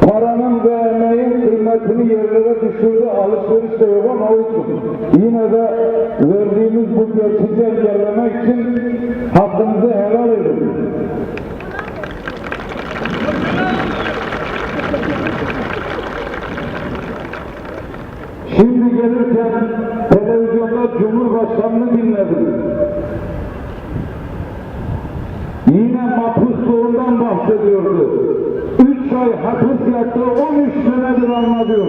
paranın ve emeğin kıymetini yerlere düşürdü. Alışveriş de yok ama olsun. Yine de verdiğimiz bu geçici engellemek için hakkınızı helal edin. Şimdi gelirken mahpusluğundan bahsediyordu. Üç ay hapis yattı, 13 senedir anlatıyor.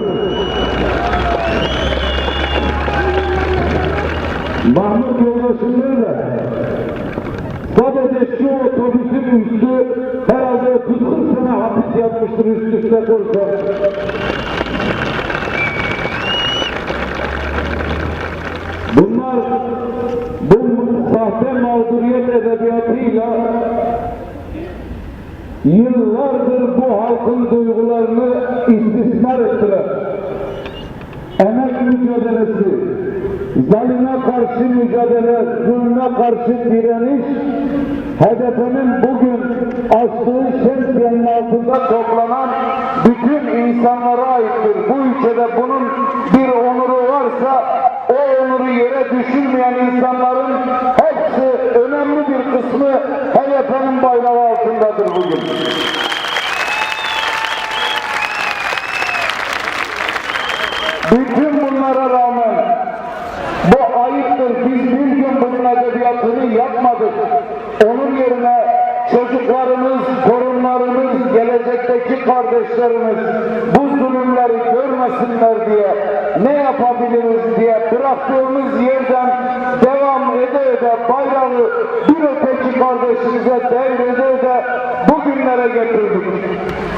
Mahmut yoldaşım nerede? Sadece şu otobüsün üstü herhalde 30 sene hapis yatmıştır üst üste koysa. Bunlar bu sahte mağduriyet edebiyatıyla yıllardır bu halkın duygularını istismar ettiler. Emek mücadelesi, zalime karşı mücadele, zulme karşı direniş, HDP'nin bugün açtığı şemsiyenin altında toplanan bütün insanlara aittir. Bu ülkede bunun bir onuru varsa o onuru yere düşürmeyen insanların hepsi önemli bir kısmı bugün. Bütün bunlara rağmen bu ayıptır. Biz bir gün bunun edebiyatını yapmadık. Onun yerine çocuklarımız, torunlarımız, gelecekteki kardeşlerimiz bu zulümleri görmesinler diye ne yapabiliriz diye bıraktığımız yerden devam ede ede bayrağı bir öteki kardeşimize devrede জায়গায় করে। দেবো